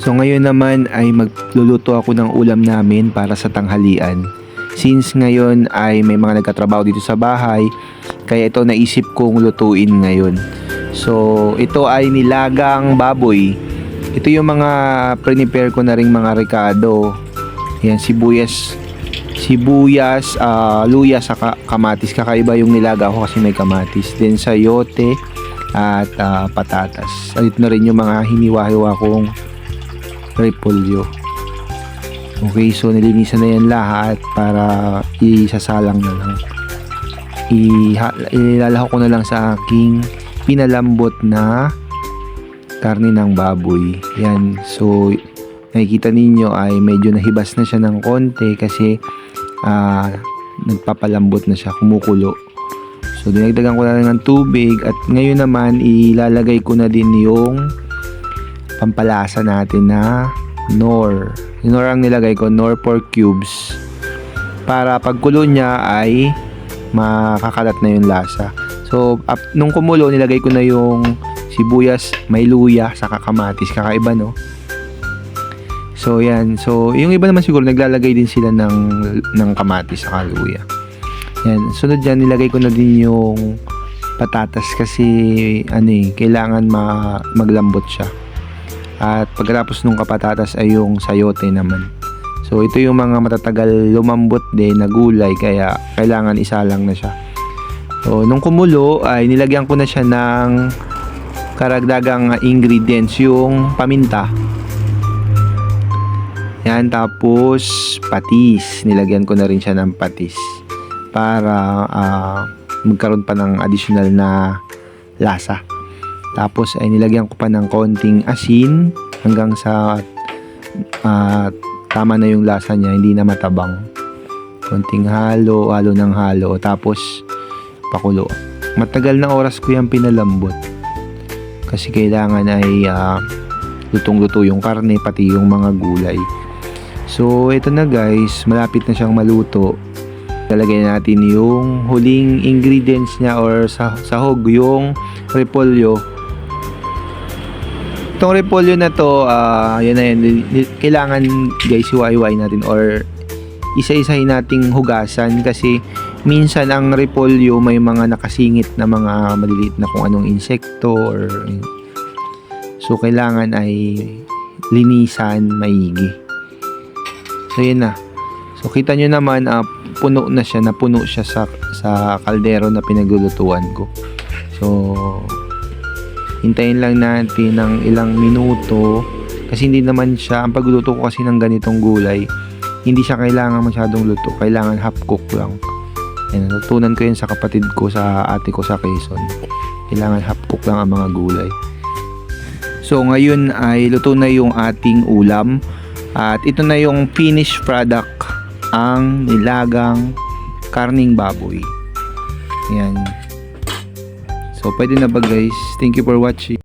So ngayon naman ay magluluto ako ng ulam namin para sa tanghalian. Since ngayon ay may mga nagkatrabaho dito sa bahay, kaya ito naisip kong lutuin ngayon. So ito ay nilagang baboy. Ito yung mga prepare ko na ring mga rekado. Yan, sibuyas, sibuyas, ah, luya sa kamatis. Kakaiba yung nilaga ko kasi may kamatis. Then sayote at ah, patatas. At ito na rin yung mga hiniwa-hiwa kong repolyo. Okay, so nilinisan na yan lahat para isasalang na lang. Ilalako ko na lang sa aking pinalambot na karne ng baboy. Yan, so nakikita ninyo ay medyo nahibas na siya ng konti kasi ah, nagpapalambot na siya, kumukulo. So dinagdagan ko na lang ng tubig at ngayon naman ilalagay ko na din yung pampalasa natin na nor. Yung nor ang nilagay ko, nor 4 cubes. Para pagkulo niya ay makakalat na yung lasa. So, up, nung kumulo, nilagay ko na yung sibuyas, may luya, saka kamatis. Kakaiba, no? So, yan. So, yung iba naman siguro, naglalagay din sila ng, ng kamatis, saka luya. Yan. Sunod dyan, nilagay ko na din yung patatas kasi, ano eh, kailangan ma, maglambot siya. At pagkatapos nung kapatatas ay yung sayote naman. So ito yung mga matatagal lumambot din na gulay kaya kailangan isa lang na siya. So nung kumulo ay nilagyan ko na siya ng karagdagang ingredients yung paminta. Yan tapos patis. Nilagyan ko na rin siya ng patis para ah, magkaroon pa ng additional na lasa. Tapos ay nilagyan ko pa ng konting asin hanggang sa ah, tama na yung lasa niya, hindi na matabang. Konting halo, halo ng halo, tapos pakulo. Matagal na oras ko yung pinalambot. Kasi kailangan ay ah, lutong-luto yung karne, pati yung mga gulay. So, ito na guys, malapit na siyang maluto. Lalagay natin yung huling ingredients niya or sa sahog, yung repolyo. Itong repolyo na to, ah yan na yan. Kailangan guys, iwayway natin or isa-isahin nating hugasan kasi minsan ang repolyo may mga nakasingit na mga maliliit na kung anong insekto or so kailangan ay linisan maigi. So yun na. So kita nyo naman ah, puno na siya, napuno siya sa, sa kaldero na pinaglulutuan ko. So hintayin lang natin ng ilang minuto kasi hindi naman siya, ang pagluluto ko kasi ng ganitong gulay, hindi siya kailangan masyadong luto, kailangan half cook lang. Yan, natutunan ko yun sa kapatid ko, sa ate ko sa Quezon. Kailangan half cook lang ang mga gulay. So ngayon ay luto na yung ating ulam at ito na yung finished product ang nilagang karning baboy. Yan. So pwede na ba guys? Thank you for watching.